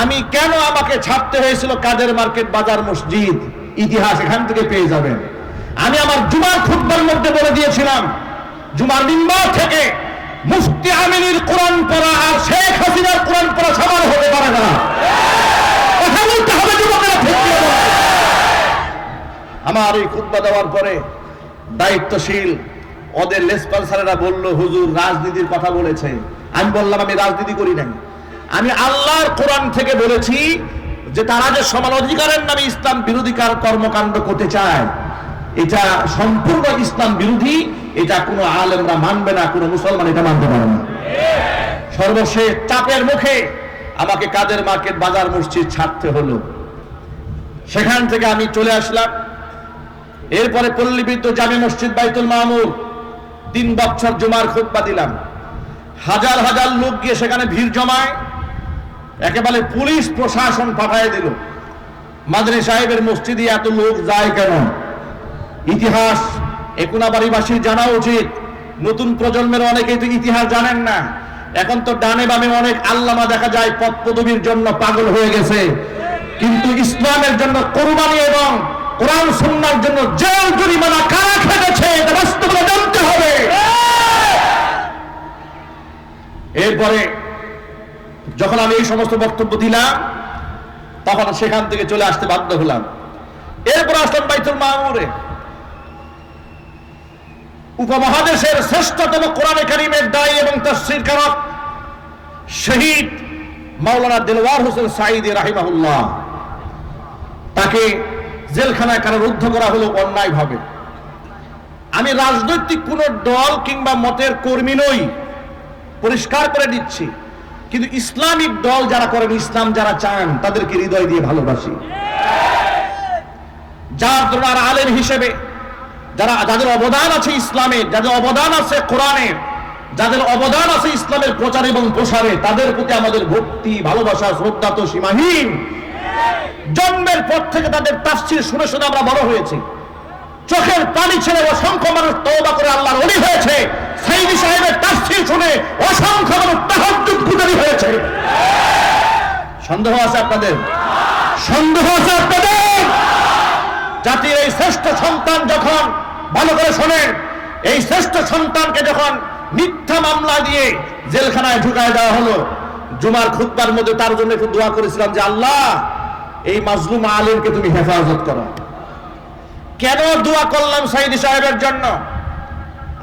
আমি কেন আমাকে ছাড়তে হয়েছিল কাদের মার্কেট বাজার মসজিদ? ইতিহাস এখান থেকে পেয়ে যাবেন। আমি আমার জুমার খুতবার মধ্যে বলে দিয়েছিলাম, জুমার মিম্বার থেকে মুফতি আমিনীর কোরআন পড়া আর শেখ হাসিনার কোরআন পড়া সমান হতে পারে না। কথা বলতে হবে যুবকেরা। আমার এই খুতবা দেওয়ার পরে দায়িত্বশীল ওদের লেসপালসারেরা বলল, হুজুর, রাজনীতির কথা বলেছে। আমি বললাম, আমি রাজনীতি করি নাই। আমি আল্লাহর কোরআন থেকে বলেছি যে তারা যে সমান অধিকারের নামে ইসলাম বিরোধী কার- কর্মকাণ্ড করতে চায়, এটা সম্পূর্ণ ইসলাম বিরোধী, এটা কোনো আলেমরা মানবে না, কোনো মুসলমান এটা মানতে পারে না। সর্বশেষ চাপের মুখে আমাকে কাদের মার্কেট বাজার মসজিদ ছাড়তে হলো। সেখান থেকে আমি চলে আসলাম। এরপরে পল্লীবিদ্যুৎ জামে মসজিদ বাইতুল মামুর তিন বছর জুমার খুতবা দিলাম। হাজার হাজার লোক গিয়ে সেখানে ভিড় জমায়। একেবারে পুলিশ প্রশাসন পাঠায় দিল। মাদনী সাহেবের মসজিদে এত লোক যায় কেন? ইতিহাস একুনাবাড়িবাসীর জানা উচিত। নতুন প্রজন্মের অনেকেই তো ইতিহাস জানেন না। এখন তো ডানে বামে অনেক আল্লামা দেখা যায় পদ পদবীর জন্য পাগল হয়ে গেছে। কিন্তু ইসলামের জন্য কোরবানি এবং কোরআন সুন্নার জন্য জেল জরিমানা কারা খেটেছে এটা জানতে হবে। এরপরে যখন আমি এই সমস্ত বক্তব্য দিলাম, তখন সেখান থেকে চলে আসতে বাধ্য হলাম। এরপর আসলাম বাইতুল মামুরে। উপমহাদেশের শ্রেষ্ঠতম কোরআনে কারিমের দায়ী এবং তফসির কারক শহীদ মাওলানা দিলওয়ার হোসেন সাইদি রাহিমাহুল্লাহ। তাকে জেলখানায় কারারুদ্ধ করা হলো অন্যায়ভাবে। আমি রাজনৈতিক কোন দল কিংবা মতের কর্মী নই, পরিষ্কার করে দিচ্ছি। কিন্তু ইসলামিক দল যারা করেন, ইসলাম যারা চান, তাদেরকে হৃদয় দিয়ে ভালোবাসি। যার দ্বারা আলেম হিসেবে, যারা, যাদের অবদান আছে ইসলামের যাদের অবদান আছে কোরআনের যাদের অবদান আছে ইসলামের প্রচার এবং প্রসারে, তাদের প্রতি আমাদের ভক্তি, ভালোবাসা, শ্রদ্ধা তো সীমাহীন। জন্মের পর থেকে তাদের তাফসির শুনে শুনে আমরা বড় হয়েছি। চোখের পানি ছেড়ে অসংখ্য মানুষ তওবা করে আল্লাহর ওলি হয়েছে। সাইদি সাহেবের তাফসির শুনে অসংখ্য মানুষ তাহাজ্জুদ সন্দেহ আছে আপনাদের? সন্দেহ আছে আপনাদের? জাতির এই শ্রেষ্ঠ সন্তান যখন ভালো করে শোনেন, এই শ্রেষ্ঠ সন্তানকে যখন মিথ্যা মামলা দিয়ে জেলখানায় ঢুকায় দেওয়া হলো, জুমার খুতবার মধ্যে তার জন্য একটু দোয়া করেছিলাম যে, আল্লাহ, এই মাজলুম আলিমকে তুমি হেফাজত করো। কেন দোয়া করলাম সাইদি সাহেবের জন্য?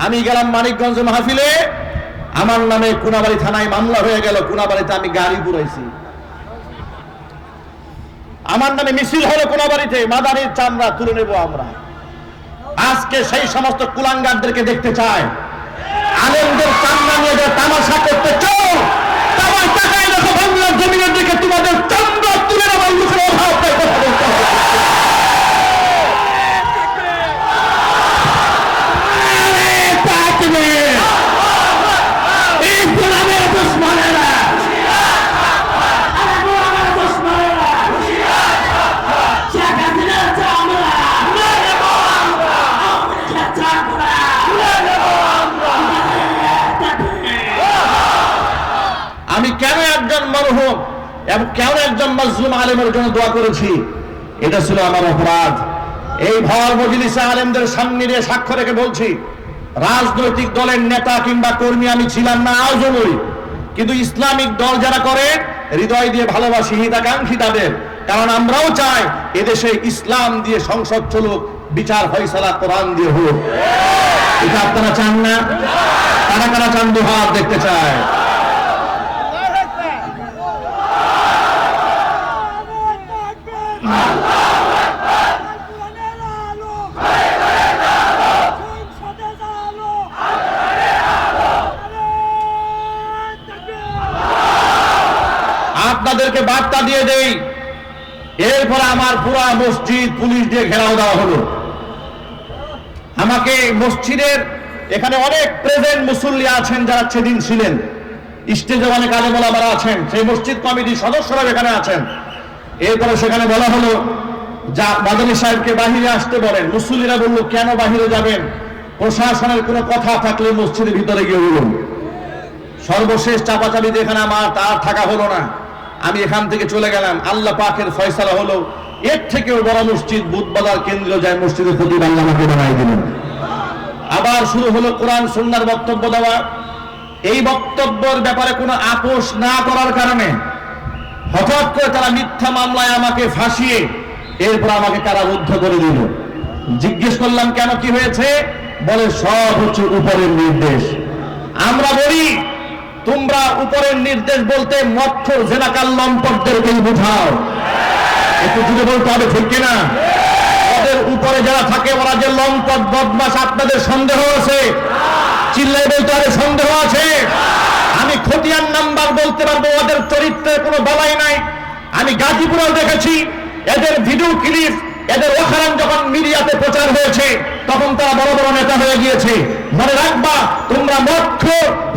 আমি গেলাম মানিকগঞ্জ মাহফিলে, আমার নামে কুনাবাড়ি থানায় মামলা হয়ে গেল, কুনাবাড়িতে আমি গাড়ি পুরাইছি। আমার নামে মিছিল হলো কোন বাড়িতে, মাদারের চামড়া তুলে নেব আমরা। আজকে সেই সমস্ত কুলাঙ্গারদেরকে দেখতে চাই। আলেমদের চামড়া নিয়ে তামাশা করতে চাও তোমাদের টাকায় দিকে চামড়া তুলে নেবার লোকের অভাব তাই কথা বলতে হবে। আরে তাকবীর! এই গোলামের দুশ্মনেরা! আরে গোলামের দুশ্মনেরা! শেখ হাসিনার চামড়া! আমাদের চামড়া! আমি কেন একজন মরহুম এবং কেন একজন মজলুম আলেমের জন্য দোয়া করেছি? এটা ছিল আমার অপরাধ। এই ভর মজলিসে আলেমদের সামনে দিয়ে সাক্ষ্য রেখে বলছি, রাজনৈতিক দলের নেতা কিংবা কর্মী আমি ছিলাম না, আজও নই। কিন্তু ইসলামিক দল যারা করে, হৃদয় দিয়ে ভালোবাসি, হিতাকাঙ্ক্ষী তাদের। কারণ আমরাও চাই এদেশে ইসলাম দিয়ে সংসদ চলুক, বিচার ফয়সালা কোরআন দিয়ে হোক। এটা আপনারা চান না? কারা কারা চান দুহাত দেখতে চায়? আপনাদেরকে বার্তা দিয়ে দেই, এরপরে আমার পুরা মসজিদ পুলিশ দিয়ে ঘেরাও দেওয়া হলো। আমাকে মসজিদের এখানে অনেক প্রেজেন্ট মুসল্লি আছেন যারা সেদিন ছিলেন। স্টেজে অনেক আলেমারা আছেন, সেই মসজিদ কমিটির সদস্যরা এখানে আছেন। এরপরে সেখানে বলা হলো, যা মাদানী সাহেবকে বাহিরে আসতে বলেন। মুসল্লিরা বলল, কেন বাহিরে যাবেন? প্রশাসনের কোনো কথা থাকলে মসজিদের ভিতরে গিয়ে বলুন সর্বশেষ চাপাচাপিতে এখানে আমার তার থাকা হলো না। আমি এখান থেকে চলে গেলাম। আল্লাহ পাকের ফয়সালা হলো, এর থেকেও বড় মসজিদ বুধবাজার কেন্দ্রীয় যায় মসজিদের প্রতি আল্লাহ আমাকে বানাই দিলেন। আবার শুরু হলো কোরআন সুন্নার বক্তব্য দেওয়া। এই বক্তব্যের ব্যাপারে কোনো আপোষ না করার কারণে হঠাৎ করে তারা মিথ্যা মামলায় আমাকে ফাঁসিয়ে এরপর আমাকে কারাবদ্ধ করে দিল। জিজ্ঞেস করলাম, কেন কি হয়েছে? বলে, সব হচ্ছে উপরের নির্দেশ। আমরা বলি তোমরা উপরের নির্দেশ বলতে মৎস্য জেনাকাল লম্পটদেরকেই বুঝাও। একটু জুড়ে বলতে হবে, ঠিক কিনা? ওদের উপরে যারা থাকে, ওরা যে লম্পট বদমাস আপনাদের সন্দেহ আছে? চিল্লাই বলতে হবে, সন্দেহ আছে? আমি খতিয়ান নাম্বার বলতে পারব, ওদের চরিত্রের কোনো বলাই নাই। আমি গাজীপুরেও দেখেছি, এদের ভিডিও ক্লিপ এদের ওখারান যখন মিডিয়াতে প্রচার হয়েছে তখন তারা বড় বড় নেতা হয়ে গিয়েছে। মনে রাখবা, তোমরা মক্ষ,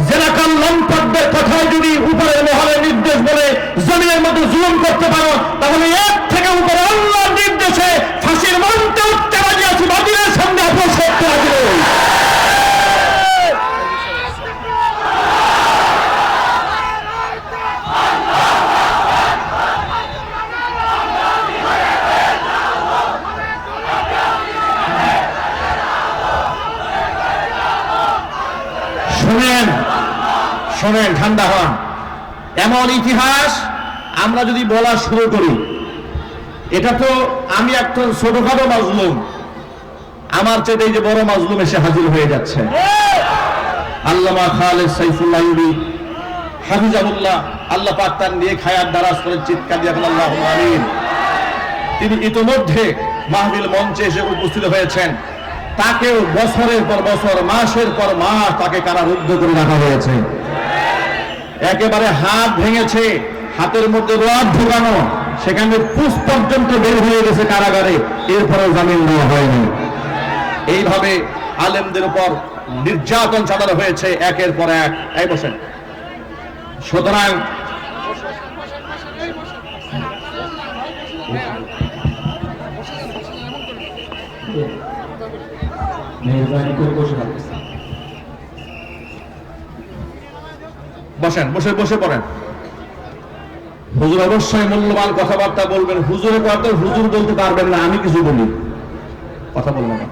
জেলাকাল লম্পটদের কথায় যদি উপরের মহলের নির্দেশ বলে জমিনের মধ্যে জুলুম করতে পারো, তাহলে এক থেকে উপরে আল্লাহর নির্দেশে ফাঁসির মঞ্চে উঠতে রাজি আছি বাতিলের সামনে আপোষ করতে রাজি নই। শোনেন শোনেন, ঠান্ডা হন। এমন ইতিহাস আমরা যদি বলা শুরু করি, এটা তো আমি একটা ছোটখাটো মাজলুম। আমার চেয়ে যে বড় মাজলুম এসে হাজির হয়ে যাচ্ছে। আল্লামা খালেদ সাইফুল্লাহ হাফিজাবুল্লাহ আল্লাহ পাক নিয়ে খায়ার দ্বারাজ করে চিৎকার দিয়ে আমিন। তিনি ইতোমধ্যে মাহবিল মঞ্চে এসে উপস্থিত হয়েছেন। তাকেও বছরের পর বছর, মাসের পর মাস তাকে কারারুদ্ধ করে রাখা হয়েছে। একেবারে হাত ভেঙেছে, হাতের মধ্যে রড ঢুকানো, সেখানে পুষ পর্যন্ত বের হয়ে গেছে কারাগারে, এরপরেও জামিন দেওয়া হয়নি। এইভাবে আলেমদের উপর নির্যাতন চালানো হয়েছে একের পর এক। এই বসেন। সুতরাং মেহরবানি করে বসে বসেন, বসে বসে পড়েন। হুজুর অবশ্যই মূল্যবান কথাবার্তা বলবেন। হুজুরের কথা হুজুর বলতে পারবেন না, আমি কিছু বলি। কথা বলবেন না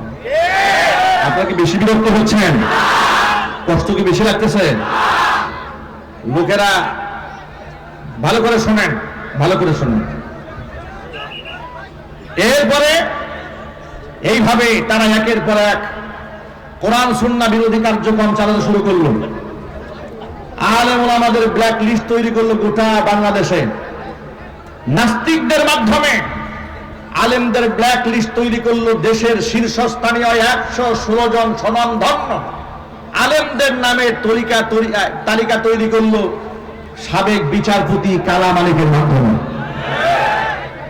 আপনারা কি বেশি বিরক্ত হচ্ছেন? কষ্ট কি বেশি লাগতেছে? লোকেরা ভালো করে শোনেন, ভালো করে শোনেন। এরপরে এইভাবে তারা একের পর এক কোরআন, সুন্না বিরোধী কার্যক্রম চালানো শুরু করল। আলেম আমাদের ব্ল্যাক লিস্ট তৈরি করল গোটা বাংলাদেশে। নাস্তিকদের মাধ্যমে আলেমদের ব্ল্যাক লিস্ট তৈরি করল দেশের শীর্ষস্থানীয় একশো ষোলো জন সমানধন্য। আলেমদের নামে তরিকা তরি- তালিকা তৈরি করল সাবেক বিচারপতি কালা মালিকের মাধ্যমে।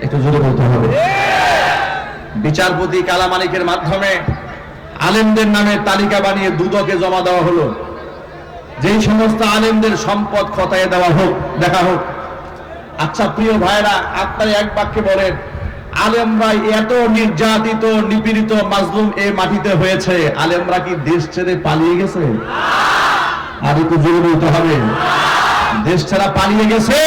একটু জোরে বলতে হবে। বিচারপতি কালা মালিকের মাধ্যমে আলেমদের নামে তালিকা বানিয়ে দুদকে জমা দেওয়া হলো। যেই সমস্ত আলেমদের সম্পদ খতায় দেওয়া হোক, দেখা হোক। আচ্ছা প্রিয় ভাইরা, আপনারা এক বাক্যে বলেন আলেমরা এত নির্যাতিত, নিপীড়িত, মাজলুম এ মাটিতে হয়েছে। আলেমরা কি দেশ ছেড়ে পালিয়ে গেছে? আর একটু জোরে বলতে হবে। দেশ ছাড়া পালিয়ে গেছে?